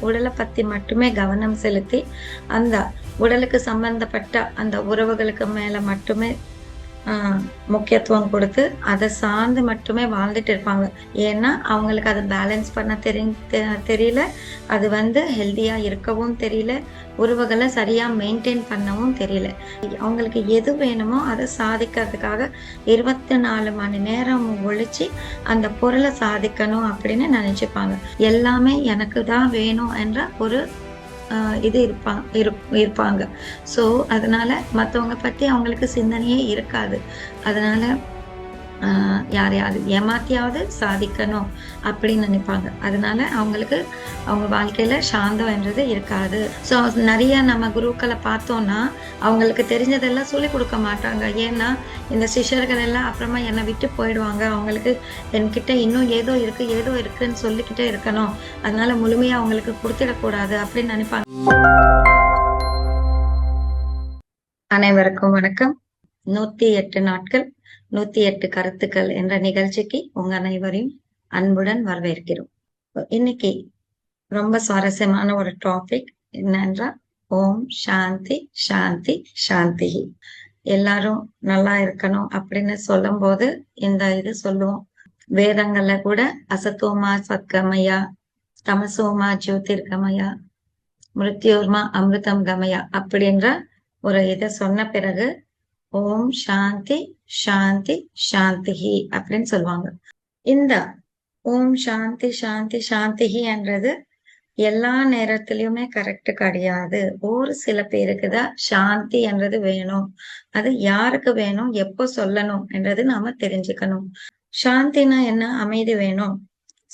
உடலை பற்றி மட்டுமே கவனம் செலுத்தி அந்த உடலுக்கு சம்பந்தப்பட்ட அந்த உறவுகளுக்கு மேலே மட்டுமே முக்கியத்துவம் கொடுத்து அதை சார்ந்து மட்டுமே வாழ்ந்துட்டு இருப்பாங்க. ஏன்னா அவங்களுக்கு அதை பேலன்ஸ் பண்ண தெரி தெரியல. அது வந்து ஹெல்த்தியாக இருக்கவும் தெரியல. உறவுகளை சரியாக மெயின்டைன் பண்ணவும் தெரியல. அவங்களுக்கு எது வேணுமோ அதை சாதிக்கிறதுக்காக இருபத்தி நாலு மணி நேரம் ஒழிச்சு அந்த பொருளை சாதிக்கணும் அப்படின்னு நினச்சிப்பாங்க. எல்லாமே எனக்கு தான் வேணும் என்ற ஒரு இது இருப்பா இருப்- இருப்பாங்க. ஸோ அதனால மற்றவங்க பற்றி அவங்களுக்கு சிந்தனையே இருக்காது. அதனால யாரையாவது ஏமாத்தியாவது சாதிக்கணும் அப்படின்னு நினைப்பாங்க. அதனால அவங்களுக்கு அவங்க வாழ்க்கையில சாந்தம் என்றது இருக்காது. ஸோ நிறைய நம்ம குருக்களை பார்த்தோம்னா அவங்களுக்கு தெரிஞ்சதெல்லாம் சொல்லி கொடுக்க மாட்டாங்க. ஏன்னா இந்த சிஷ்யர்கள் எல்லாம் அப்புறமா என்னை விட்டு போயிடுவாங்க. அவங்களுக்கு என்கிட்ட இன்னும் ஏதோ இருக்கு ஏதோ இருக்குன்னு சொல்லிக்கிட்டே இருக்கணும். அதனால முழுமையா அவங்களுக்கு கொடுத்துடக்கூடாது அப்படின்னு நினைப்பாங்க. அனைவருக்கும் வணக்கம். நூத்தி எட்டு நாட்கள் நூத்தி எட்டு கருத்துக்கள் என்ற நிகழ்ச்சிக்கு உங்க அனைவரையும் அன்புடன் வரவேற்கிறோம். இன்னைக்கு ரொம்ப சுவாரஸ்யமான ஒரு டாபிக் என்னன்றா ஓம் சாந்தி சாந்தி சாந்தி. எல்லாரும் நல்லா இருக்கணும் அப்படின்னு சொல்லும் போது இந்த இது சொல்லுவோம். வேதங்கள்ல கூட அசத்தோமா சத்கமயா தமசோமா ஜோதிர்கமயா மிருத்யோர்மா அமிர்தம் கமயா அப்படின்ற ஒரு இதை சொன்ன பிறகு ஓம் சாந்தி சாந்தி சாந்திஹி அப்படின்னு சொல்லுவாங்க. இந்த ஓம் சாந்தி சாந்தி சாந்திஹின்றது எல்லா நேரத்திலயுமே கரெக்ட் கிடையாது. ஒரு சில பேருக்கு தான் சாந்தி என்றது வேணும். அது யாருக்கு வேணும் எப்போ சொல்லணும் என்றது நாம தெரிஞ்சுக்கணும். சாந்தினா என்ன? அமைதி வேணும்.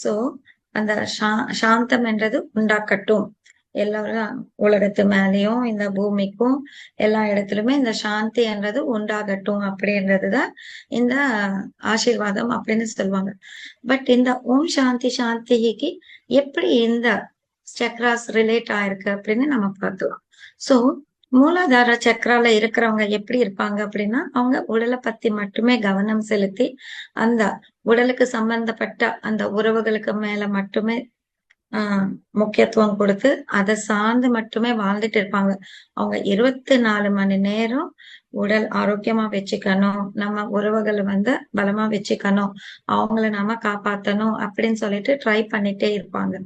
சோ அந்த சா- சாந்தம் என்றது உண்டாக்கட்டும். எல்லாரும் உலகத்து மேலேயும் இந்த பூமிக்கும் எல்லா இடத்துலயுமே இந்த சாந்தி என்றது உண்டாகட்டும் அப்படின்றதுதான் இந்த ஆசீர்வாதம் அப்படின்னு சொல்லுவாங்க. பட் இந்த ஓம் சாந்தி சாந்திக்கு எப்படி இந்த சக்ராஸ் ரிலேட் ஆயிருக்கு அப்படின்னு நம்ம பார்க்கலாம். சோ மூலாதார சக்கரால இருக்கிறவங்க எப்படி இருப்பாங்க அப்படின்னா அவங்க உடலை பத்தி மட்டுமே கவனம் செலுத்தி அந்த உடலுக்கு சம்பந்தப்பட்ட அந்த உறவுகளுக்கு மேல மட்டுமே முக்கியத்துவம் கொடுத்து அதை சார்ந்து மட்டுமே வாழ்ந்துட்டு இருப்பாங்க. அவங்க இருபத்தி நாலு மணி நேரம் உடல் ஆரோக்கியமா வச்சுக்கணும். நம்ம உறவுகளை வந்து பலமா வச்சுக்கணும். அவங்கள நாம காப்பாத்தணும் அப்படின்னு சொல்லிட்டு ட்ரை பண்ணிட்டே இருப்பாங்க.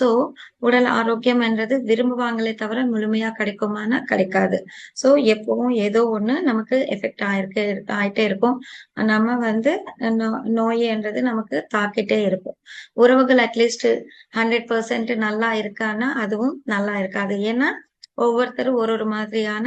சோ உடல் ஆரோக்கியம் என்றது விரும்புவாங்களே தவிர முழுமையா கிடைக்குமானா கிடைக்காது. சோ எப்பவும் ஏதோ ஒண்ணு நமக்கு எஃபெக்ட் ஆயிருக்கு ஆயிட்டே இருக்கும். நம்ம வந்து நோ- நமக்கு தாக்கிட்டே இருக்கும். உறவுகள் அட்லீஸ்ட் ஹண்ட்ரட் பர்சன்ட் நல்லா இருக்கான்னா அதுவும் நல்லா இருக்காது. ஏன்னா ஒவ்வொருத்தரும் ஒரு ஒரு மாதிரியான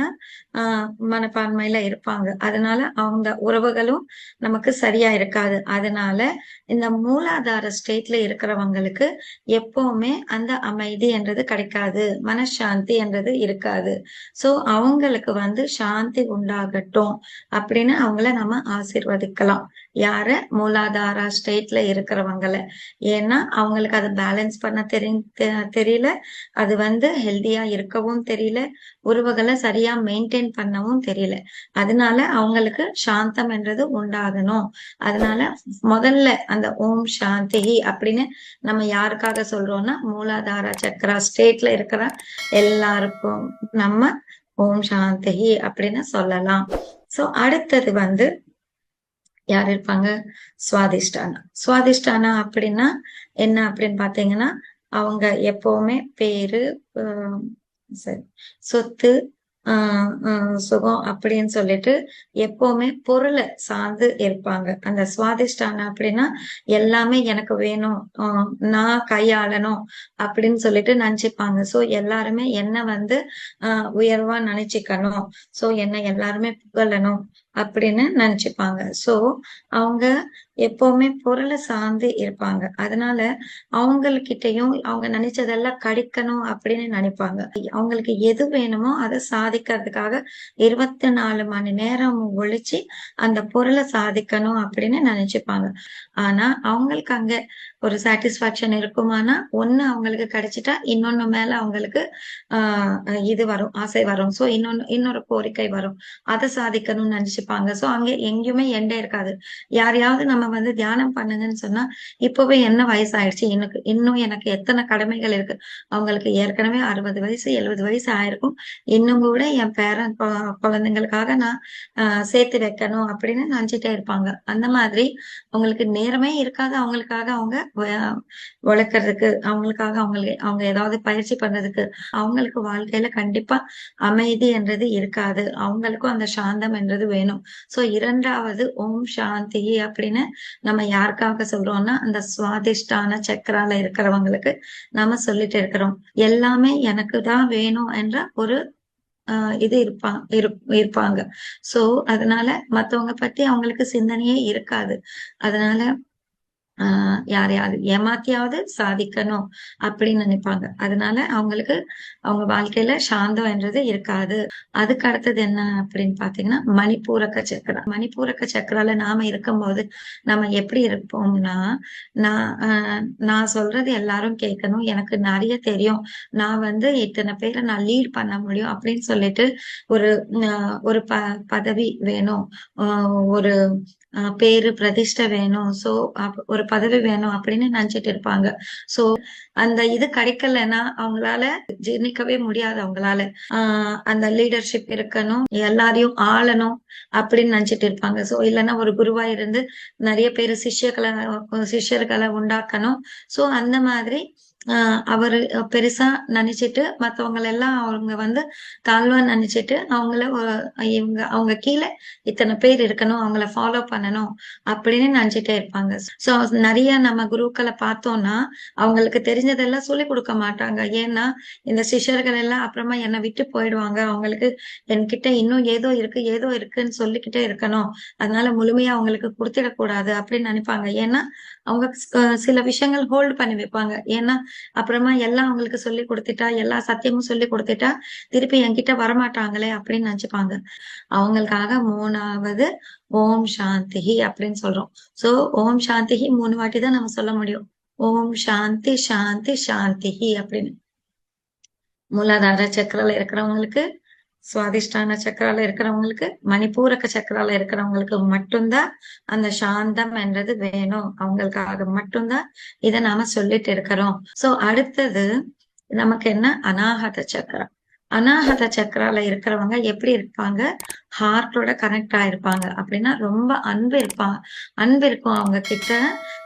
ஆஹ் மனப்பான்மையில இருப்பாங்க. அதனால அவங்க உறவுகளும் நமக்கு சரியா இருக்காது. அதனால இந்த மூலாதார ஸ்டேட்ல இருக்கிறவங்களுக்கு எப்பவுமே அந்த அமைதி என்றது கிடைக்காது. மனசாந்தி என்றது இருக்காது. சோ அவங்களுக்கு வந்து சாந்தி உண்டாகட்டும் அப்படின்னு அவங்கள நம்ம ஆசிர்வதிக்கலாம். யார? மூலாதார ஸ்டேட்ல இருக்கிறவங்கள. ஏன்னா அவங்களுக்கு அதை பேலன்ஸ் பண்ண தெரி தெ- தெரியல. அது வந்து ஹெல்தியா இருக்கவும் தெரியல. உறவுகளை சரியா மெயின்டைன் பண்ணவும் தெரியல. அதனால அவங்களுக்கு சாந்தம் என்றது உண்டாகணும். அதனால முதல்ல அந்த ஓம் சாந்தி அப்படின்னு நம்ம யாருக்காக சொல்றோம்னா மூலாதார சக்கரா ஸ்டேட்ல இருக்கிற எல்லாருக்கும் நம்ம ஓம் சாந்தி அப்படின்னு சொல்லலாம். சோ அடுத்தது வந்து யார் இருப்பாங்க? சுவாதிஷ்டானா. சுவாதிஷ்டானா அப்படின்னா என்ன அப்படின்னு பாத்தீங்கன்னா அவங்க எப்பவுமே பேரு சரி சொத்து ஆஹ் சுகம் அப்படின்னு சொல்லிட்டு எப்பவுமே பொருளை சார்ந்து இருப்பாங்க. அந்த சுவாதிஷ்டான அப்படின்னா எல்லாமே எனக்கு வேணும் ஆஹ் நான் கையாளணும் அப்படின்னு சொல்லிட்டு நினைச்சுப்பாங்க. சோ எல்லாருமே என்ன வந்து ஆஹ் உயர்வா நினைச்சுக்கணும். சோ என்ன எல்லாருமே புகழணும். அப்படின்னு நினைச்சுப்பாங்க. சோ அவங்க எப்பவுமே பொருளை சார்ந்து இருப்பாங்க. அதனால அவங்கக்கிட்டையும் அவங்க நினைச்சதெல்லாம் கிடைக்கணும் அப்படின்னு நினைப்பாங்க. அவங்களுக்கு எது வேணுமோ அதை சாதிக்கிறதுக்காக இருபத்தி நாலு மணி நேரம் ஒழிச்சு அந்த பொருளை சாதிக்கணும் அப்படின்னு நினைச்சுப்பாங்க. ஆனா அவங்களுக்கு அங்க ஒரு சாட்டிஸ்பாக்சன் இருக்குமானா ஒண்ணு அவங்களுக்கு கிடைச்சிட்டா இன்னொன்னு மேல அவங்களுக்கு ஆஹ் இது வரும் ஆசை வரும். சோ இன்னொன்னு இன்னொரு கோரிக்கை வரும். அதை சாதிக்கணும்னு நினைச்சு வச்சிருப்பாங்க சோ அங்க எங்கேயுமே எண்டே இருக்காது. யாரையாவது நம்ம வந்து தியானம் பண்ணுங்கன்னு சொன்னா இப்பவே என்ன வயசாயிடுச்சு? எனக்கு இன்னும் எனக்கு எத்தனை கடமைகள் இருக்கு? அவங்களுக்கு ஏற்கனவே அறுபது வயசு எழுபது வயசு ஆயிருக்கும். இன்னும் கூட என் பேரன் குழந்தைங்களுக்காக நான் ஆஹ் சேர்த்து வைக்கணும் அப்படின்னு நினைச்சிட்டே இருப்பாங்க. அந்த மாதிரி அவங்களுக்கு நேரமே இருக்காது. அவங்களுக்காக அவங்க உழைக்கிறதுக்கு அவங்களுக்காக அவங்களுக்கு அவங்க ஏதாவது பயிற்சி பண்றதுக்கு. அவங்களுக்கு வாழ்க்கையில கண்டிப்பா அமைதி என்றது இருக்காது. அவங்களுக்கும் அந்த சாந்தம் என்றது வேணும். சோ இரண்டாவது ஓம் சாந்தி அப்படின்னு நம்ம யாருக்காக சொல்றோம்னா அந்த சுவாதிஷ்டான சக்கரால இருக்கிறவங்களுக்கு நாம சொல்லிட்டு இருக்கிறோம். எல்லாமே எனக்கு தான் வேணும் என்ற ஒரு இது இருப்பாங்க இருப்பாங்க. சோ அதனால மத்தவங்க பத்தி அவங்களுக்கு சிந்தனையே இருக்காது. அதனால யாரையாவது ஏமாத்தியாவது சாதிக்கணும் அப்படின்னு நினைப்பாங்க. அதனால அவங்களுக்கு அவங்க வாழ்க்கையில சாந்தம் என்றது இருக்காது. அதுக்கு அடுத்தது என்ன அப்படின்னு பாத்தீங்கன்னா மணிப்பூரக்க சக்கரா மணிப்பூரக்க சக்கரால நாம இருக்கும்போது நம்ம எப்படி இருப்போம்னா நான் நான் சொல்றது எல்லாரும் கேட்கணும். எனக்கு நிறைய தெரியும். நான் வந்து இத்தனை பேரை நான் லீட் பண்ண முடியும் அப்படின்னு சொல்லிட்டு ஒரு ஒரு ப பதவி வேணும். ஒரு பேரு பிரதிஷ்டை வேணும். சோ ஒரு பதவி வேணும் அப்படின்னு நினைச்சிட்டு இருப்பாங்க. சோ அந்த இது கிடைக்கலன்னா அவங்களால ஜீர்ணிக்கவே முடியாது அவங்களால. ஆஹ் அந்த லீடர்ஷிப் இருக்கணும் எல்லாரையும் ஆளணும் அப்படின்னு நினைச்சிட்டு இருப்பாங்க. சோ இல்லைன்னா ஒரு குருவா இருந்து நிறைய பேர் சிஷ்யர்களை சிஷ்யர்களை உண்டாக்கணும். சோ அந்த மாதிரி ஆஹ் அவரு பெருசா நினைச்சிட்டு மத்தவங்க எல்லாம் அவங்க வந்து தாழ்வா நினைச்சிட்டு அவங்கள இவங்க அவங்க கீழே இத்தனை பேர் இருக்கணும் அவங்கள ஃபாலோ பண்ணணும் அப்படின்னு நினைச்சிட்டே இருப்பாங்க. சோ நிறைய நம்ம குருக்களை பார்த்தோம்னா அவங்களுக்கு தெரிஞ்சதெல்லாம் சொல்லி கொடுக்க மாட்டாங்க. ஏன்னா இந்த சிஷர்கள் எல்லாம் அப்புறமா என்னை விட்டு போயிடுவாங்க. அவங்களுக்கு என்கிட்ட இன்னும் ஏதோ இருக்கு ஏதோ இருக்குன்னு சொல்லிக்கிட்டே இருக்கணும். அதனால முழுமையா அவங்களுக்கு கொடுத்துடக்கூடாது அப்படின்னு நினைப்பாங்க. ஏன்னா அவங்க சில விஷயங்கள் ஹோல்டு பண்ணி வைப்பாங்க. ஏன்னா அப்புறமா எல்லாம் அவங்களுக்கு சொல்லி கொடுத்துட்டா எல்லா சத்தியமும் சொல்லி கொடுத்துட்டா திருப்பி என்கிட்ட வரமாட்டாங்களே அப்படின்னு நினைச்சுப்பாங்க. அவங்களுக்காக மூணாவது ஓம் சாந்தி அப்படின்னு சொல்றோம். சோ ஓம் சாந்தி மூணு வாட்டி தான் நம்ம சொல்ல முடியும். ஓம் சாந்தி சாந்தி சாந்தி அப்படின்னு. மூலாதார சக்கரில் இருக்கிறவங்களுக்கு சுவாதிஷ்டான சக்கரால இருக்கிறவங்களுக்கு மணிப்பூரக்க சக்கரால இருக்கிறவங்களுக்கு மட்டும்தான் அந்த சாந்தம் என்றது வேணும். அவங்களுக்காக மட்டும்தான் இதை நாம சொல்லிட்டு இருக்கிறோம். சோ அடுத்தது நமக்கு என்ன? அனாகத சக்கரம். அனாகத சக்கரால இருக்கிறவங்க எப்படி இருப்பாங்க? ஹார்ட்டோட கனெக்ட் ஆயிருப்பாங்க. அப்படின்னா ரொம்ப அன்பு இருப்பாங்க அன்பு இருக்கும் அவங்க கிட்ட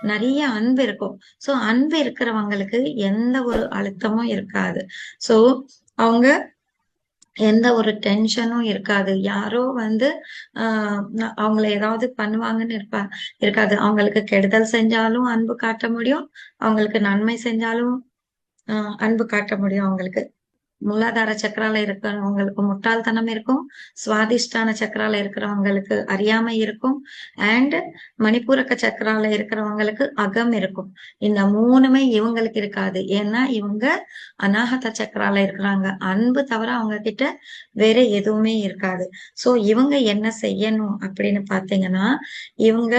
நிறைய அன்பு இருக்கும். சோ அன்பு இருக்கிறவங்களுக்கு எந்த ஒரு அழுத்தமும் இருக்காது. சோ அவங்க எந்த ஒரு டென்ஷனும் இருக்காது. யாரோ வந்து ஆஹ் அவங்கள ஏதாவது பண்ணுவாங்கன்னு இருப்பா இருக்காது. அவங்களுக்கு கெடுதல் செஞ்சாலும் அன்பு காட்ட முடியும். அவங்களுக்கு நன்மை செஞ்சாலும் ஆஹ் அன்பு காட்ட முடியும் அவங்களுக்கு. மூலாதார சக்கரால இருக்கிறவங்களுக்கு முட்டாள்தனம் இருக்கும். சுவாதிஷ்டான சக்கரால இருக்கிறவங்களுக்கு அறியாமை இருக்கும். அண்ட் மணிப்பூரக்க சக்கரால இருக்கிறவங்களுக்கு அகம் இருக்கும். இந்த மூணுமே இவங்களுக்கு இருக்காது. ஏன்னா இவங்க அநாகத சக்கரால இருக்கிறாங்க. அன்பு தவிர அவங்க கிட்ட வேற எதுவுமே இருக்காது. சோ இவங்க என்ன செய்யணும் அப்படின்னு பாத்தீங்கன்னா இவங்க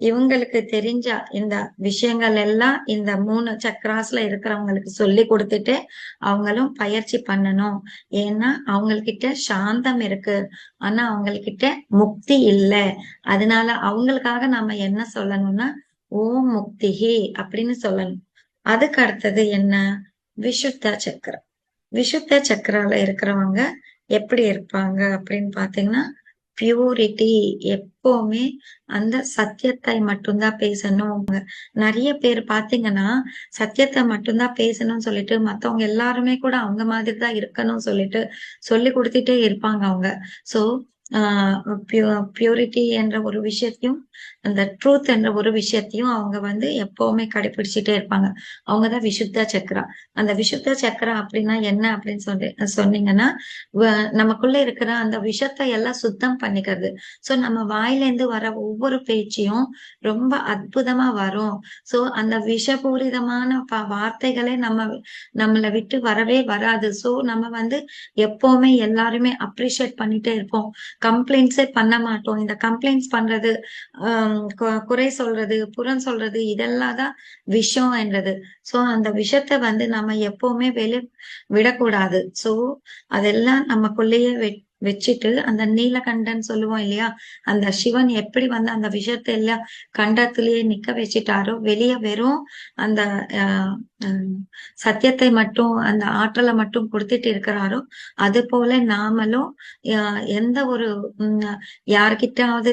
இவங்களுக்கு தெரிஞ்ச இந்த விஷயங்கள் எல்லாம் இந்த மூணு சக்கராஸ்ல இருக்கிறவங்களுக்கு சொல்லி கொடுத்துட்டு அவங்களும் பயிற்சி பண்ணணும். ஏன்னா அவங்கக்கிட்ட சாந்தம் இருக்கு. ஆனா அவங்கக்கிட்ட முக்தி இல்லை. அதனால அவங்களுக்காக நாம என்ன சொல்லணும்னா ஓம் முக்திஹி அப்படின்னு சொல்லணும். அதுக்கு அடுத்தது என்ன? விஷுத்த சக்கரம். விஷுத்த சக்கரால இருக்கிறவங்க எப்படி இருப்பாங்க அப்படின்னு பாத்தீங்கன்னா பியூரிட்டி எப்பவுமே அந்த சத்தியத்தை மட்டும்தான் பேசணும் நிறைய பேர் பாத்தீங்கன்னா சத்தியத்தை மட்டும்தான் பேசணும்னு சொல்லிட்டு மத்தவங்க எல்லாருமே கூட அவங்க மாதிரி தான் இருக்கணும்னு சொல்லிட்டு சொல்லி கொடுத்துட்டே இருப்பாங்க அவங்க. சோ பியூரிட்டி என்ற ஒரு விஷயத்தையும் அந்த ட்ரூத் என்ற ஒரு விஷயத்தையும் அவங்க வந்து எப்பவுமே கடைபிடிச்சிட்டே இருப்பாங்க. அவங்கதான் விசுத்த சக்கரா. அந்த விசுத்த சக்கரா அப்படின்னா என்ன அப்படின்னு சொல்லி சொன்னீங்கன்னா நமக்குள்ள இருக்கிற அந்த விஷத்தை எல்லாம் சுத்தம் பண்ணிக்கிறது. சோ நம்ம வாயிலேருந்து வர ஒவ்வொரு பேச்சையும் ரொம்ப அற்புதமா வரும். சோ அந்த விஷபூரிதமான வார்த்தைகளே நம்ம நம்மளை விட்டு வரவே வராது. சோ நம்ம வந்து எப்பவுமே எல்லாருமே அப்ரிஷியேட் பண்ணிட்டே இருப்போம். கம்ப்ளைண்ட்ஸே பண்ண மாட்டோம். இந்த கம்ப்ளைண்ட்ஸ் பண்றது குறை சொல்றது புறம் சொல்றது இதெல்லாம் தான் விஷம் என்றது. சோ அந்த விஷத்தை வந்து நம்ம எப்பவுமே வெளி விடக்கூடாது. சோ அதெல்லாம் நமக்குள்ளேயே வச்சுட்டு அந்த நீலகண்டன் சொல்லுவோம் இல்லையா? அந்த சிவன் எப்படி வந்து அந்த விஷயத்தை எல்லாம் கண்டத்திலேயே நிக்க வச்சிட்டாரோ வெளியே வெறும் அந்த சத்தியத்தை மட்டும் அந்த ஆற்றலை மட்டும் கொடுத்துட்டு இருக்கிறாரோ அது போல நாமளும் எந்த ஒரு உம்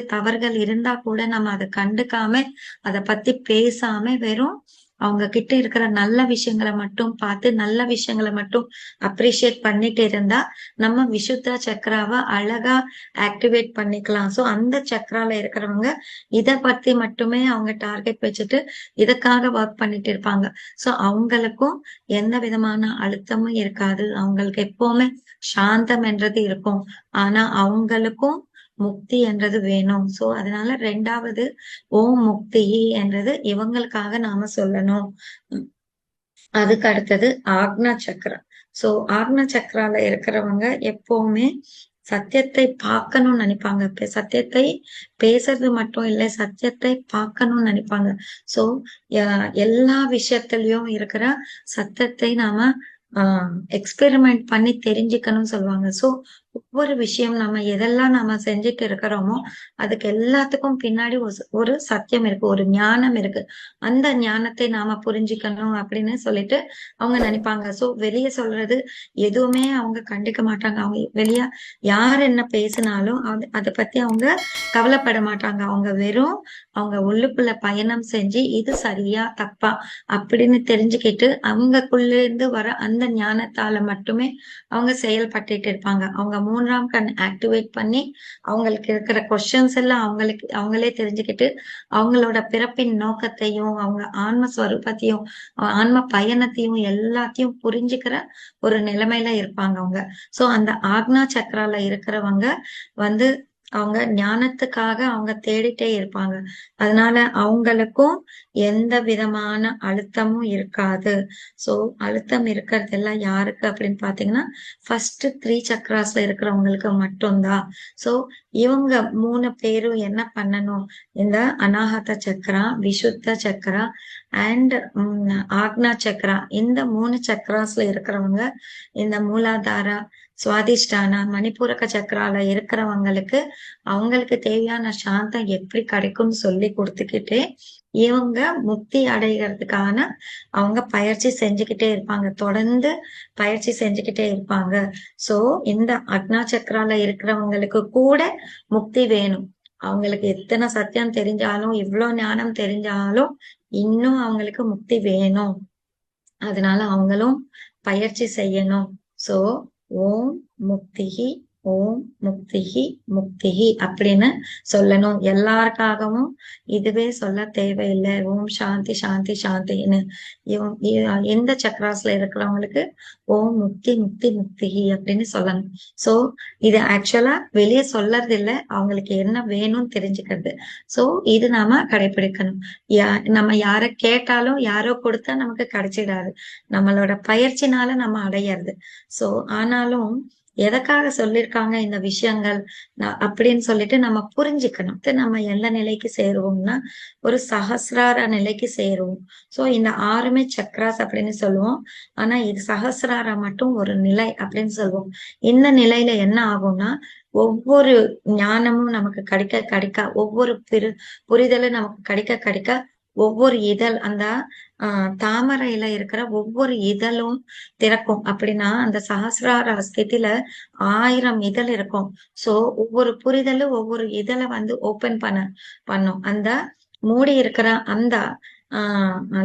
தவறுகள் இருந்தா கூட நம்ம அதை கண்டுக்காம அதை பத்தி பேசாம வெறும் அவங்க கிட்ட இருக்கிற நல்ல விஷயங்களை மட்டும் பார்த்து நல்ல விஷயங்களை மட்டும் அப்ரிஷியேட் பண்ணிட்டு இருந்தா நம்ம விசுத்த சக்கராவை அழகா ஆக்டிவேட் பண்ணிக்கலாம். சோ அந்த சக்கரால இருக்கிறவங்க இத பத்தி மட்டுமே அவங்க டார்கெட் வச்சுட்டு இதுக்காக ஒர்க் பண்ணிட்டு இருப்பாங்க. சோ அவங்களுக்கும் எந்த விதமான அழுத்தமும் இருக்காது. அவங்களுக்கு எப்பவுமே சாந்தம் என்றது இருக்கும். ஆனா அவங்களுக்கும் முக்தி என்றது வேணும். சோ அதனால ரெண்டாவது ஓம் முக்தி என்றது இவங்களுக்காக நாம சொல்லணும். அதுக்கு அடுத்தது ஆக்னா சக்கரம். சோ ஆக்னா சக்கரால இருக்கிறவங்க எப்பவுமே சத்தியத்தை பார்க்கணும்னு நினைப்பாங்க. சத்தியத்தை பேசுறது மட்டும் இல்லை சத்தியத்தை பார்க்கணும்னு நினைப்பாங்க. சோ எல்லா விஷயத்திலயும் இருக்கிற சத்தத்தை நாம ஆஹ் எக்ஸ்பெரிமெண்ட் பண்ணி தெரிஞ்சுக்கணும்னு சொல்லுவாங்க. சோ ஒவ்வொரு விஷயம் நம்ம எதெல்லாம் நம்ம செஞ்சுட்டு இருக்கிறோமோ அதுக்கு எல்லாத்துக்கும் பின்னாடி ஒரு சத்தியம் இருக்கு ஒரு ஞானம் இருக்கு. அந்த ஞானத்தை நாம புரிஞ்சுக்கணும் அப்படின்னு சொல்லிட்டு அவங்க நினைப்பாங்க. சோ வெளியே சொல்றது எதுவுமே அவங்க கண்டுக்க மாட்டாங்க. அவங்க வெளிய யார் என்ன பேசினாலும் அதை பத்தி அவங்க கவலைப்பட மாட்டாங்க. அவங்க வெறும் அவங்க உள்ளுக்குள்ள பயணம் செஞ்சு இது சரியா தப்பா அப்படின்னு தெரிஞ்சுக்கிட்டு அவங்கக்குள்ள இருந்து வர அந்த ஞானத்தால மட்டுமே அவங்க செயல்பட்டுட்டு இருப்பாங்க. அவங்க மூன்றாம் கண் ஆக்டிவேட் பண்ணி அவங்களுக்கு இருக்கிற கொஸ்டின்ஸ் எல்லாம் அவங்களுக்கு அவங்களே தெரிஞ்சுக்கிட்டு அவங்களோட பிறப்பின் நோக்கத்தையும் அவங்க ஆன்ம ஸ்வரூபத்தையும் ஆன்ம பயணத்தையும் எல்லாத்தையும் புரிஞ்சுக்கிற ஒரு நிலைமையில இருப்பாங்க அவங்க. சோ அந்த ஆக்னா சக்கரால இருக்கிறவங்க வந்து அவங்க ஞானத்துக்காக அவங்க தேடிட்டே இருப்பாங்க. அதனால அவங்களுக்கும் எந்த விதமான அழுத்தமும் இருக்காது. சோ அழுத்தம் இருக்கிறது எல்லாம் யாருக்கு அப்படின்னு பாத்தீங்கன்னா ஃபர்ஸ்ட் த்ரீ சக்ராஸ்ல இருக்கிறவங்களுக்கு மட்டும்தான். சோ இவங்க மூணு பேரும் என்ன பண்ணணும்? இந்த அனாகத சக்கரா விசுத்த சக்கரா அண்ட் ஆக்னா சக்கரா. இந்த மூணு சக்கராஸ்ல இருக்கிறவங்க இந்த மூலாதாரா சுவாதிஷ்டான மணிப்பூரக சக்கரால இருக்கிறவங்களுக்கு அவங்களுக்கு தேவையான சாந்தம் எப்படி கிடைக்கும்னு சொல்லி கொடுத்துக்கிட்டு இவங்க முக்தி அடைகிறதுக்கான அவங்க பயிற்சி செஞ்சுக்கிட்டே இருப்பாங்க. தொடர்ந்து பயிற்சி செஞ்சுக்கிட்டே இருப்பாங்க. சோ இந்த அக்னா சக்கரால இருக்கிறவங்களுக்கு கூட முக்தி வேணும். அவங்களுக்கு எத்தனை சத்தியம் தெரிஞ்சாலும் இவ்வளவு ஞானம் தெரிஞ்சாலும் இன்னும் அவங்களுக்கு முக்தி வேணும். அதனால அவங்களும் பயிற்சி செய்யணும். சோ ஓம் முக்திகி ஓம் முக்திகி முக்திகி அப்படின்னு சொல்லணும். எல்லாருக்காகவும் இதுவே சொல்ல தேவையில்லை. ஓம் சாந்தி சாந்தி சாந்தின்னு. எந்த சக்கராஸ்ல இருக்கிறவங்களுக்கு ஓம் முக்தி முக்தி முக்திகி அப்படின்னு சொல்லணும். சோ இது ஆக்சுவலா வெளியே சொல்லறது இல்லை அவங்களுக்கு என்ன வேணும்னு தெரிஞ்சுக்கிறது. சோ இது நாம கடைபிடிக்கணும் யா நம்ம யார கேட்டாலும் யாரோ கொடுத்தா நமக்கு கிடைச்சிடாது. நம்மளோட பயிற்சினால நம்ம அடையிறது. சோ ஆனாலும் எதற்காக சொல்லியிருக்காங்க இந்த விஷயங்கள்? அப்படின்னு சொல்லிட்டு நம்ம புரிஞ்சுக்கணும். நம்ம எந்த நிலைக்கு சேருவோம்னா ஒரு சஹசிரார நிலைக்கு சேருவோம். சோ இந்த ஆறுமே சக்ராஸ் அப்படின்னு சொல்லுவோம். ஆனா இது சஹசிரார மட்டும் ஒரு நிலை அப்படின்னு சொல்லுவோம். இந்த நிலையில என்ன ஆகும்னா ஒவ்வொரு ஞானமும் நமக்கு கிடைக்க கிடைக்க ஒவ்வொரு புரிதலும் நமக்கு கிடைக்க கிடைக்க ஒவ்வொரு இதழ் அந்த ஆஹ் தாமரையில இருக்கிற ஒவ்வொரு இதழும் திறக்கும். அப்படின்னா அந்த சகசிரார ஸ்திதியில ஆயிரம் இதழ் இருக்கும். சோ ஒவ்வொரு புரிதலும் ஒவ்வொரு இதழை வந்து ஓபன் பண்ண பண்ணும். அந்த மூடி இருக்கிற அந்த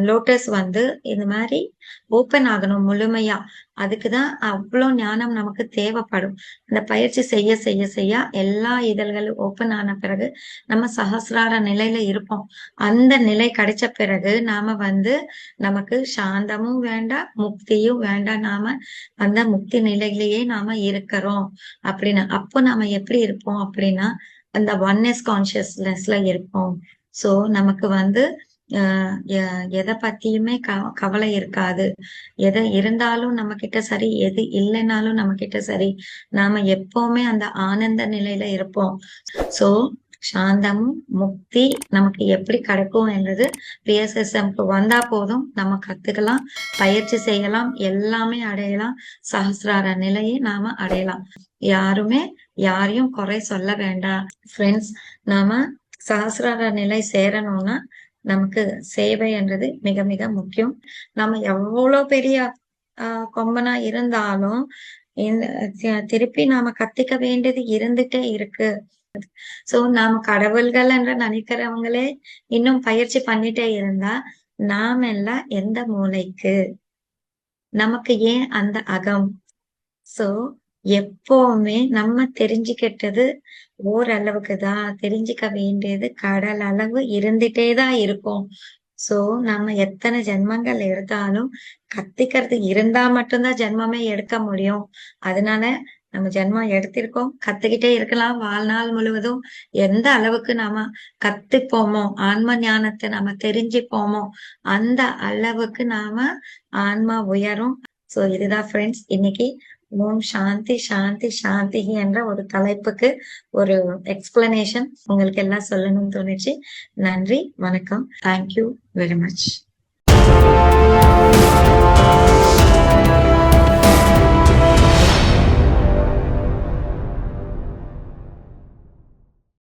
லோட்டஸ் வந்து இந்த மாதிரி ஓப்பன் ஆகணும் முழுமையா. அதுக்குதான் அவ்வளோ ஞானம் நமக்கு தேவைப்படும். அந்த பயிற்சி செய்ய செய்ய செய்ய எல்லா இதழ்களும் ஓப்பன் ஆன பிறகு நம்ம சகசிரார நிலையில இருப்போம். அந்த நிலை கிடைச்ச பிறகு நாம வந்து நமக்கு சாந்தமும் வேண்டாம் முக்தியும் வேண்டாம் நாம அந்த முக்தி நிலையிலேயே நாம இருக்கிறோம் அப்படின்னு. அப்போ நாம எப்படி இருப்போம் அப்படின்னா அந்த ஒன்னஸ் கான்சியஸ்னஸ்ல இருப்போம். சோ நமக்கு வந்து எதை பத்தியுமே க கவலை இருக்காது. எதை இருந்தாலும் நம்ம கிட்ட சரி எது இல்லைனாலும் நம்ம கிட்ட சரி. நாம எப்பவுமே அந்த ஆனந்த நிலையில இருப்போம். சோ சாந்தமும் முக்தி நமக்கு எப்படி கிடைக்கும் என்றது பிஎஸ்எஸ்எம்க்கு வந்தா போதும். நம்ம கத்துக்கலாம் பயிற்சி செய்யலாம் எல்லாமே அடையலாம். சஹசிரார நிலையை நாம அடையலாம். யாருமே யாரையும் குறை சொல்ல வேண்டாம். ஃப்ரெண்ட்ஸ் நாம சகசிரார நிலை சேரணும்னா நமக்கு சேவைன்றது மிக மிக முக்கியம். நம்ம எவ்வளவு பெரிய கொம்பனா இருந்தாலும் திருப்பி நாம கத்துக்க வேண்டியது இருந்துட்டே இருக்கு. சோ நாம கடவுள்கள் என்று நினைக்கிறவங்களே இன்னும் பயிற்சி பண்ணிட்டே இருந்தா நாம எல்லாம் எந்த மூளைக்கு நமக்கு ஏன் அந்த அகம்? சோ எப்பவுமே நம்ம தெரிஞ்சுக்கிட்டது ஓரளவுக்கு தான் தெரிஞ்சுக்க வேண்டியது கடல் அளவு இருந்துட்டே தான் இருக்கும். சோ நம்ம எத்தனை ஜென்மங்கள் எடுத்தாலும் கத்துக்கிறது இருந்தா மட்டும்தான் ஜென்மமே எடுக்க முடியும். அதனால நம்ம ஜென்மம் எடுத்திருக்கோம் கத்துக்கிட்டே இருக்கலாம். வாழ்நாள் முழுவதும் எந்த அளவுக்கு நாம கத்துப்போமோ ஆன்ம ஞானத்தை நாம தெரிஞ்சுப்போமோ அந்த அளவுக்கு நாம ஆன்மா உயரும். சோ இதுதான் ஃப்ரெண்ட்ஸ் இன்னைக்கு ஓம் சாந்தி சாந்தி சாந்தி என்ற ஒரு தலைப்புக்கு ஒரு எக்ஸ்பிளனேஷன் உங்களுக்கு எல்லாம் சொல்லணும்னு தோணுச்சு. நன்றி வணக்கம். Thank you very much